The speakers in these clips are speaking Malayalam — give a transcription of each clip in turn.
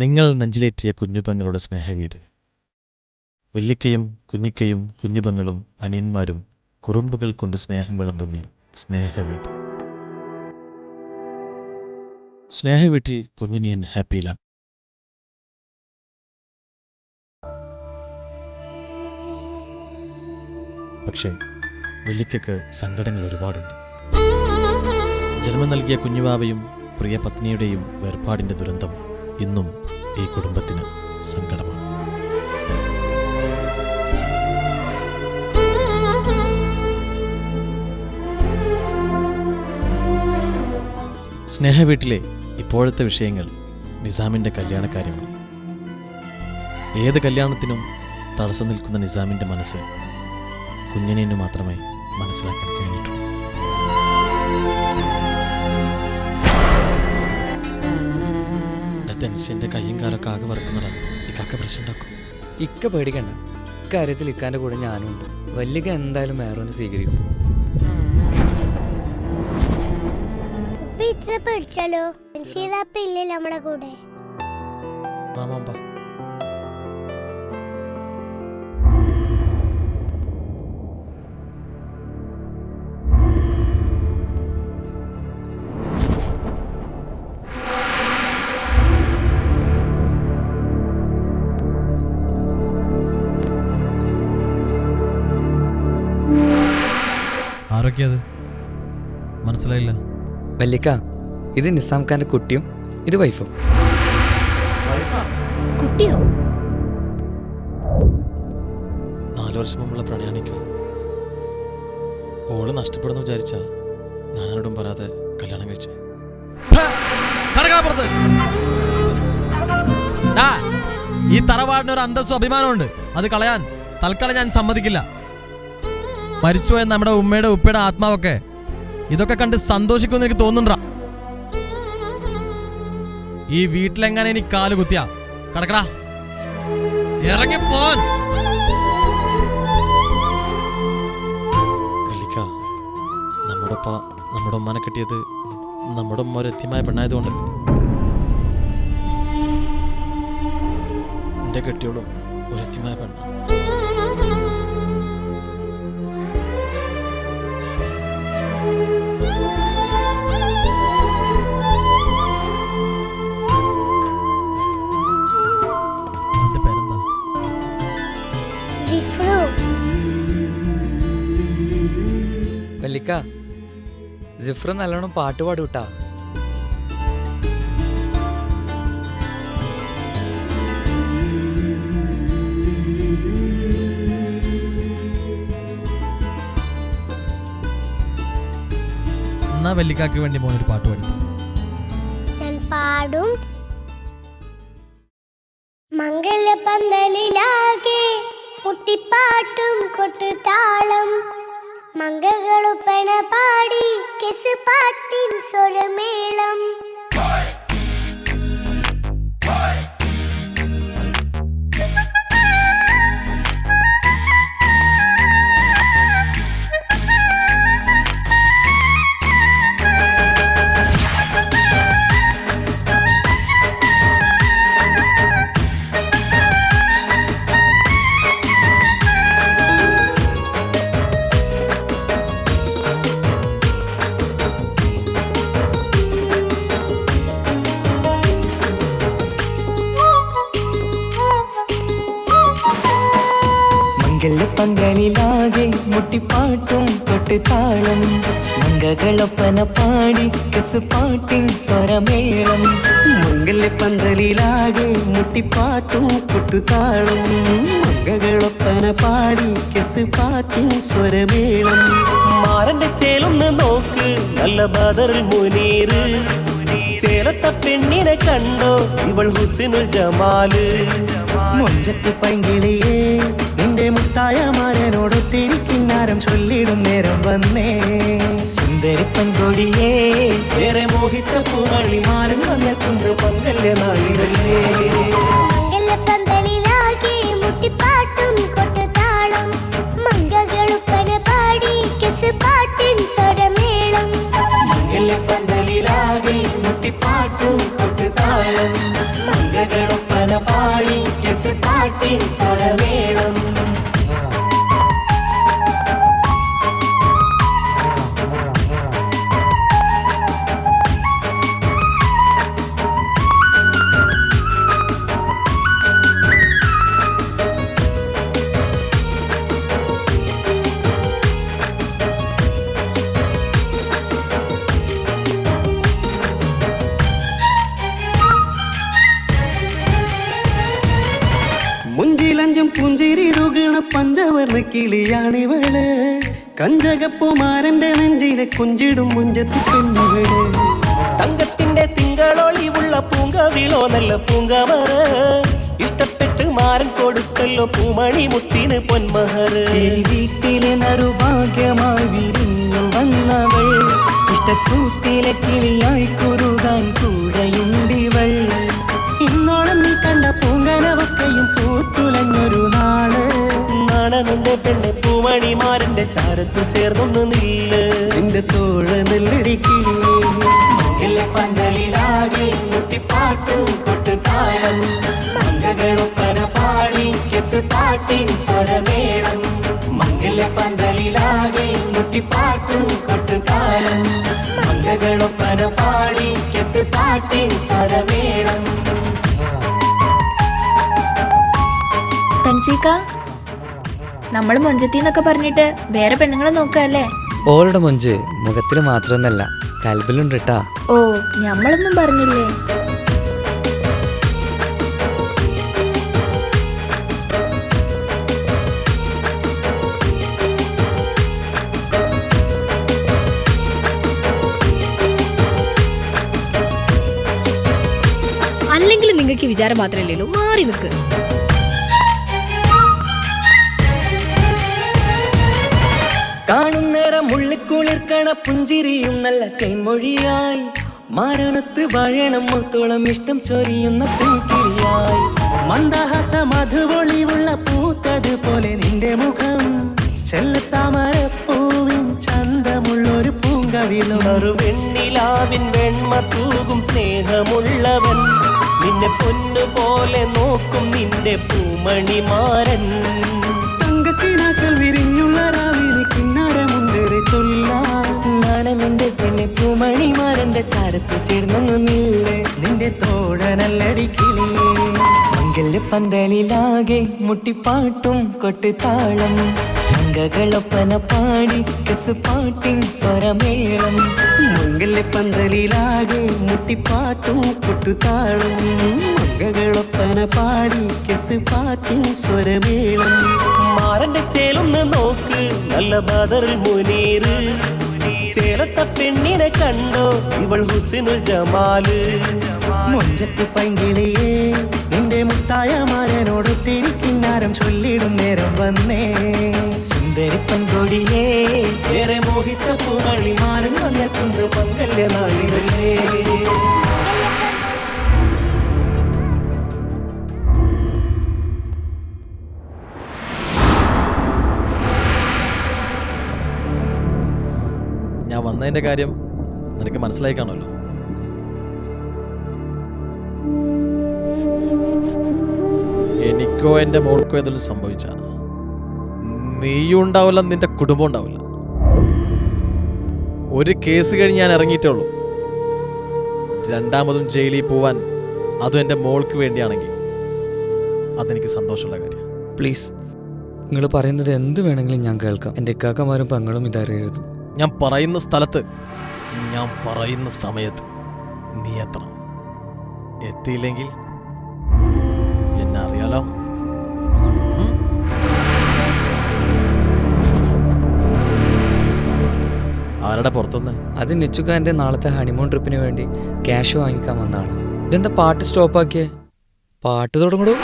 നിങ്ങൾ നെഞ്ചിലേറ്റിയ കുഞ്ഞുപെങ്ങളുടെ സ്നേഹവീട്. വല്ലിക്കയും കുഞ്ഞിക്കയും കുഞ്ഞുപെങ്ങളും അനിയന്മാരും കുറുമ്പുകൾ കൊണ്ട് സ്നേഹം വിളമ്പുന്ന സ്നേഹവീട്. സ്നേഹവീട്ടിൽ കുഞ്ഞിനിയൻ ഹാപ്പിയിലാണ്. പക്ഷേ വല്ലിക്കയ്ക്ക് സങ്കടങ്ങൾ ഒരുപാടുണ്ട്. ജന്മം നൽകിയ കുഞ്ഞുവാവയും പ്രിയ പത്നിയുടെയും വേർപാടിന്റെ ദുരന്തം ഇന്നും ഈ കുടുംബത്തിന് സങ്കടമാണ്. സ്നേഹവീട്ടിലെ ഇപ്പോഴത്തെ വിഷയങ്ങൾ നിസാമിന്റെ കല്യാണക്കാര്യമാണ് ഏത് കല്യാണത്തിനും തടസ്സം നിൽക്കുന്ന നിസാമിന്റെ മനസ്സ് കുഞ്ഞിനു മാത്രമേ മനസ്സിലാക്കാൻ കഴിഞ്ഞിട്ടുള്ളൂ തെൻസിന്റെ കയ്യും കാലൊക്കെ ആകെ വറക്കുന്നതാണ്. ഇക്കാക്ക കക്ക പ്രശ്നമുണ്ടാക്കും ഇക്ക പേടിക്കണ്ട. ഇക്കാര്യത്തിൽ ഇക്കാന്റെ കൂടെ ഞാനും ഉണ്ട്. വല്യക്ക എന്തായാലും മേറോനെ സ്വീകരിക്കും. ഇത്ര പേടിച്ചാലോ നമ്മുടെ കൂടെ. മാമാമ്പ ആരൊക്കെയത് മനസ്സിലായില്ല. വല്ലിക്ക ഇത് നിസാം ഖാന്റെ കുട്ടിയും ഇത് വൈഫും. കുട്ടിയോ? നാലു വർഷം മുമ്പുള്ള പ്രണയാണിക്ക ഓൾ നഷ്ടപ്പെടുന്നു വിചാരിച്ച ഞാനാരോടും പറയാതെ കല്യാണം കഴിച്ചു. ഈ തറവാടിന് ഒരു അന്തസ്സും അഭിമാനമുണ്ട് അത് കളയാൻ തൽക്കാലം ഞാൻ സമ്മതിക്കില്ല. മരിച്ചുപോയ നമ്മുടെ ഉമ്മയുടെ ഉപ്പയുടെ ആത്മാവൊക്കെ ഇതൊക്കെ കണ്ട് സന്തോഷിക്കുമെന്ന് എനിക്ക് തോന്നുന്നുണ്ടാ. ഈ വീട്ടിലെങ്ങനെ ഇനി കാൽ കുത്തിയ. കടക്കടാ. ഇറങ്ങി നമ്മുടെ നമ്മുടെ ഉമ്മാനെ കിട്ടിയത് നമ്മുടെ ഉമ്മ ഒരു എത്തിയമായ പെണ്ണായതുകൊണ്ട്. എന്റെ കെട്ടിയോളും ഒരു എത്തിയമായ പെണ്ണ. ജിഫ്രു നല്ലോണം പാട്ട് പാടും കേട്ടാ എന്നാ വെല്ലിക്കാക്ക് വേണ്ടി മോനൊരു പാട്ട് പാടി ഞാൻ പാടും. മംഗലപന്തലിലാകെ കുട്ടിപ്പാട്ടും കൊട്ടുതാളം. മംഗളുപ്പണ പാടി കെസ് പാട്ടിൻ സ്വരമേളം. മംഗലപ്പന്തലിലാകെ മുട്ടിപ്പാട്ടും കൊട്ടുതാളം മംഗകളൊപ്പന പാടി കസ് പാട്ടിൻ സ്വരമേളം പന്തലിലാകെ മുട്ടിപ്പാട്ടും കൊട്ടുതാളം മംഗകളൊപ്പന പാടി കസ് പാട്ടിൻ സ്വരമേളം മാറന്റെ ചേലൊന്ന് നോക്ക് നല്ല ബദറിൽ മുനീറ് ചേലത്ത പെണ്ണിനെ കണ്ടോ ഇവൾ ഹുസിനുൽ ജമാൽ മുഞ്ചത്ത് പൈങ്കിളിയേ നിന്റെ മുത്തായ മാരനോടൊത്തിരിക്കിന്നാരം ചൊല്ലിടും നേരം വന്നേ. സുന്ദരി കൊടിയേ വേറെ മോഹിച്ച പൂവള്ളി മാരൻ വന്നെത്തുണ്ട് പങ്കല്യ നാളിതല്ലേ പാട്ടും കൊട്ടുതാളം. മംഗകളുപ്പണ പാടി കെസ് പാട്ടിൻ സ്വരമേളം. പന്തലിലാകെ മുട്ടിപ്പാട്ടും കൊട്ടുതാളം. മംഗകളും സ്വരമേളം. തുകണ പഞ്ചവർണ കിളിയാണിവൾ. കഞ്ചകപ്പുമാരന്റെ നെഞ്ചിലെ കുഞ്ചിടും മുഞ്ചത്തി പെണ്ണുകൾ. തങ്കത്തിന്റെ തിങ്കളൊളിവുള്ള പൂങ്കവിളോ നല്ല പൂങ്കമറ ഇഷ്ടപ്പെട്ട് മാരൻ കൊടുത്തല്ലോ പൂമണി മുത്തിന് പൊന്മഹർ വീട്ടിലെ നറുഭാഗ്യമായി വിരിഞ്ഞു വന്നവൾ. ഇഷ്ടക്കൂട്ടിലെ കിളിയായി കുറുകാൻ കൂടെയുണ്ടിവൾ. ഇന്നോളം നീ കണ്ട പൂങ്കനവക്കയും പൂത്തുലഞ്ഞൊരു നാൾ. നാണനന്റെ പെണ്ണെ പൂമണിമാരന്റെ ചാരത്തു ചേർന്നൊന്ന് നില്ല്. നിന്റെ തോഴ നെല്ലടിക്കില്ലേ പന്തലിലാകെ മുട്ടിപ്പാട്ടും കൊട്ടുതാളം മംഗളൊപ്പന പാടി കെസ് പാട്ടിൻ സ്വരമേളം. മംഗല പന്തലിലാകെ മുട്ടിപ്പാട്ടും കൊട്ടുതാളം മംഗളൊപ്പന പാടി കെസ് പാട്ടിൻ സ്വരമേളം. തൻസീക്ക നമ്മൾ മൊഞ്ചത്തിന്നൊക്കെ പറഞ്ഞിട്ട് വേറെ പെണ്ണുങ്ങളെ നോക്കല്ലേ? ഓളുടെ മൊഞ്ച് മുഖത്തിൽ മാത്രമെന്നല്ല കൽബിലുണ്ട് കേട്ടാ ഓ ഞമ്മളൊന്നും പറഞ്ഞില്ലേ? അല്ലെങ്കിൽ നിങ്ങൾക്ക് വിചാരം മാത്രമല്ലേ മാറി നിൽക്ക്. കാണുന്നേരം ഉള്ളിക്കുളിർക്കണ പുഞ്ചിരിയും നല്ല കൈമൊഴിയായി മാരണത്ത് വഴണം മുത്തോളം ഇഷ്ടം ചൊരിയുന്ന പൂക്കിരിയായി മന്ദഹാസ പൂത്തത് പോലെ നിന്റെ മുഖം. ചെല്ലത്താമരപ്പൂവിൻ ചന്തമുള്ളൊരു പൂങ്കവിളൊരു വെണ്ണിലാവിൻ വെണ്മ തൂകും സ്നേഹമുള്ളവൻ. നിന്നെ പൊന്നു പോലെ നോക്കും നിന്റെ പൂമണിമാരൻ. തങ്കക്കിനാക്കൾ വിരിഞ്ഞുള്ള രാവിലെ പൂമണി ചൊല്ലാണെന്റെ പെണ്ണെ പൂമണിമാരന്റെ ചാരത്ത് ചേർന്നൊന്നു നില്ലേ. നിന്റെ തോടനല്ലടിക്കിളിയേ മംഗല്യ പന്തലിലാകെ മുട്ടിപ്പാട്ടും കൊട്ടുതാളം അംഗകളൊപ്പന പാടി കസ് പാട്ടിൻ സ്വരമേളം. മംഗല്യ പന്തലിലാകെ മുട്ടിപ്പാട്ടും കൊട്ടുതാളം മംഗകളൊപ്പന പാടി കെസ് പാട്ടും സ്വരമേളം. മാറന്റെ ചേലൊന്ന് നോക്ക് നല്ല ബദറിൽ മുനീറ്. ചേലത്ത പെണ്ണിനെ കണ്ടോ ഇവൾ ഹുസിനുൽ ജമാൽ. മൊഞ്ചത്ത് പൈങ്കിളിയേ മുത്തായ മാരനോട് തിരിക്കിന്നാരം ചൊല്ലിടും നേരം വന്നേ. സുന്ദരി കൊടിയേ ഏറെ മോഹിച്ച പൂവളി മാരൻ പൊങ്കല്യ നാളിതല്ലേ. ഞാൻ വന്നതിന്റെ കാര്യം നിനക്ക് മനസ്സിലായി കാണുമല്ലോ. എനിക്കോ എന്റെ മോൾക്കോ ഏതെങ്കിലും സംഭവിച്ച? നീയും ഉണ്ടാവില്ല നിന്റെ കുടുംബം ഉണ്ടാവില്ല. ഒരു കേസ് കഴിഞ്ഞ് ഞാൻ ഇറങ്ങിയിട്ടേ ഉള്ളൂ. രണ്ടാമതും ജയിലിൽ പോവാൻ അതും എന്റെ മോൾക്ക് വേണ്ടിയാണെങ്കിൽ അതെനിക്ക് സന്തോഷമുള്ള കാര്യം. പ്ലീസ് നിങ്ങൾ പറയുന്നത് എന്ത് വേണമെങ്കിലും ഞാൻ കേൾക്കാം. എന്റെ ഇക്കാക്കമാരും പങ്ങളും ഇതറിയരുത്. ഞാൻ പറയുന്ന സ്ഥലത്ത് ഞാൻ പറയുന്ന സമയത്ത് നീ എത്തണം. എത്തിയില്ലെങ്കിൽ ആരുടെ പുറത്തുനിന്ന്? അത് നിച്ചുക്കാന്റെ നാളത്തെ ഹണിമൂൺ ട്രിപ്പിന് വേണ്ടി ക്യാഷ് വാങ്ങിക്കാൻ വന്നാണ് ഇതെന്താ പാട്ട് സ്റ്റോപ്പാക്കിയേ പാട്ട് തുടങ്ങടൂ.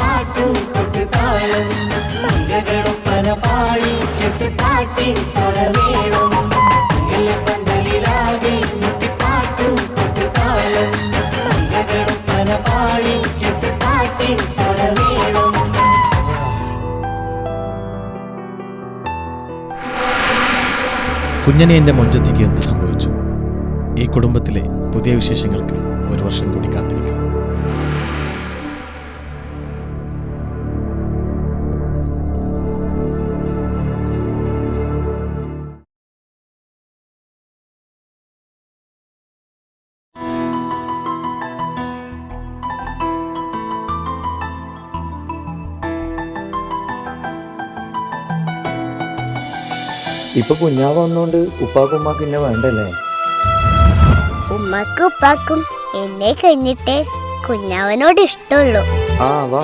പാട്ടും പാടി പാട്ടിൻ സ്വരമേളം. കുഞ്ഞനെ എന്റെ മൊഞ്ചത്തിക്ക് എന്ത് സംഭവിച്ചു? ഈ കുടുംബത്തിലെ പുതിയ വിശേഷങ്ങൾക്ക് ഒരു വർഷം കൂടി കാത്തിരിക്കാം. ഇപ്പൊ കുഞ്ഞാവ് വന്നോണ്ട് ഉപ്പാക്കും ഉമ്മാക്കും എന്നെ വേണ്ടല്ലേ? ഉമ്മക്കും ഉപ്പാക്കും എന്നെ കഴിഞ്ഞിട്ടേ കുഞ്ഞാവനോട് ഇഷ്ടമുള്ളൂ ആ വാ.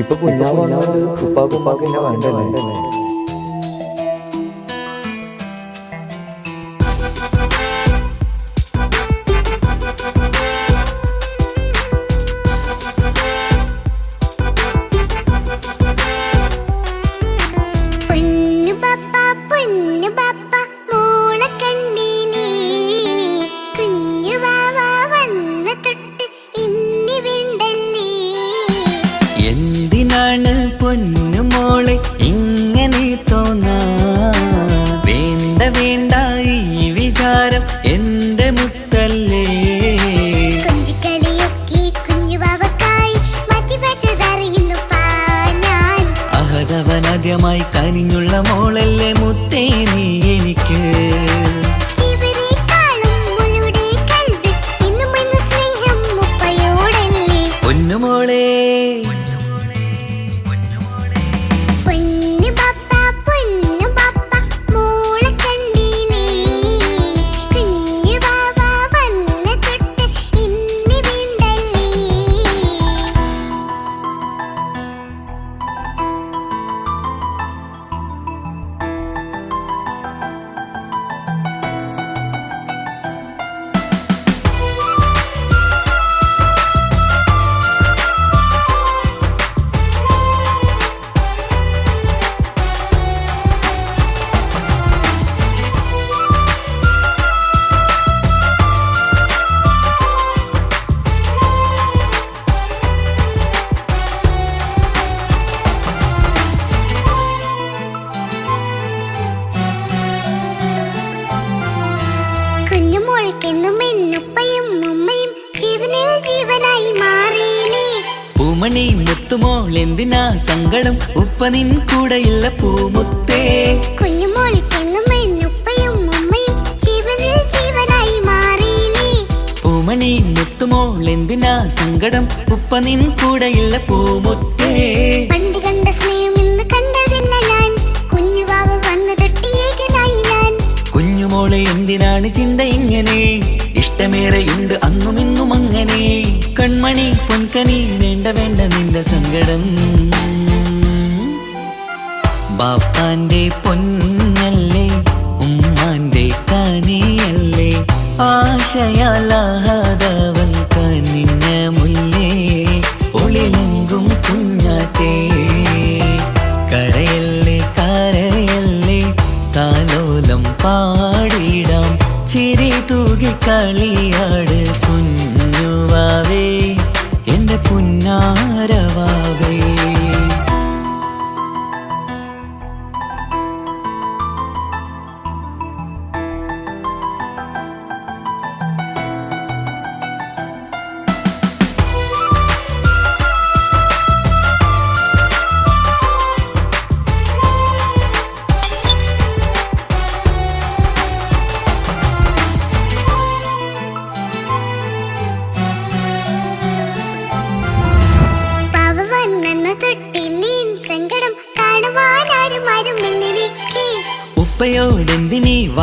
ഇപ്പൊ കുഞ്ഞാവ് വന്നോണ്ട് ഉപ്പാക്കും ഉമ്മാക്കും എന്നെ വേണ്ടല്ലേ? അഹതവനാദ്യമായി കനിഞ്ഞുള്ള മോളല്ലേ മുത്തേ നീ എനിക്ക്. പൊന്നുമോളെ പൂമണി മുത്തുമോൾ എന്തിനാ സങ്കടം? ഉപ്പ നിൻ ഇല്ല പൂമുത്തേ. കുഞ്ഞുമോൾ പൂമണി മുത്തുമോൾ എന്തിനാ സങ്കടം? ഉപ്പ നിൻ കൂടെയില്ല പൂമുത്തേ. പണ്ട് കണ്ട സ്നേഹം ഇന്ന് കണ്ടതില്ല ഞാൻ. കുഞ്ഞുവാവ് വന്നു ഞാൻ. കുഞ്ഞുമോളെ എന്തിനാണ് ചിന്ത ഇങ്ങനെ? ഇഷ്ടമേറെയുണ്ട് അന്നും ഇന്നും അങ്ങനെ. കൺമണി പൊൻകനി വേണ്ട വേണ്ട നിന്റെ സങ്കടം. ബാപ്പാന്റെ പൊന്നല്ലേ ഉമ്മാന്റെ കനിയല്ലേ. ആശയാലാഹാദവൻ കനിഞ്ഞ മുല്ലേ. ഒളിലെങ്കും കുഞ്ഞാറ്റേ. കരയല്ലേ കരയല്ലേ താലോലം പാടിടാം. ചിരി തൂകി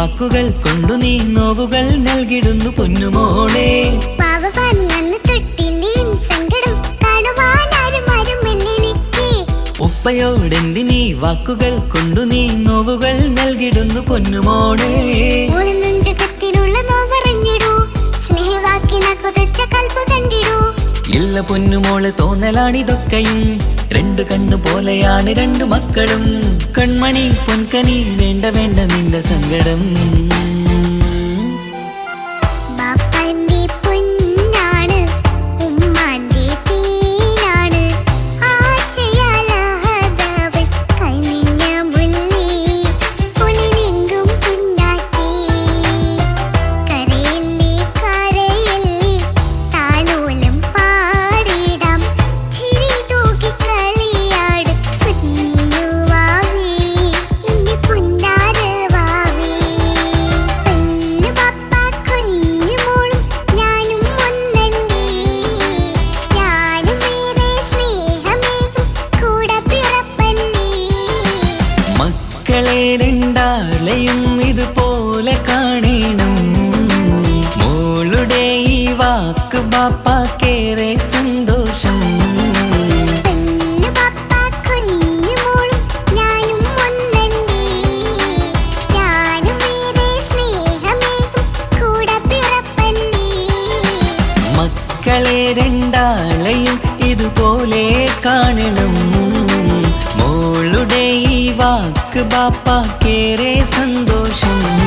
വാക്കുകൾ കൊണ്ടു നീ നോവുകൾ നൽകിടുന്നു പൊന്നുമോളെ. ഉപ്പയോടെന്തിനീ വാക്കുകൾ കൊണ്ടു നീ നോവുകൾ നൽകിടുന്നു പൊന്നുമോളെ. ഇല്ല പൊന്നുമോൾ തോന്നലാണിതൊക്കെയും. രണ്ടു കണ്ണു പോലെയാണ് രണ്ടു മക്കളും. കൺമണി പൊൻകനി വേണ്ട വേണ്ട നിന്റെ സങ്കടം. സ്നേഹമേകും കൂടെ സന്തോഷം മക്കളെ രണ്ടാളെയും ഇതുപോലെ കാണണം. മോളുടെ ഈ വാക്ക് ബാപ്പാക്കേറെ സന്തോഷം.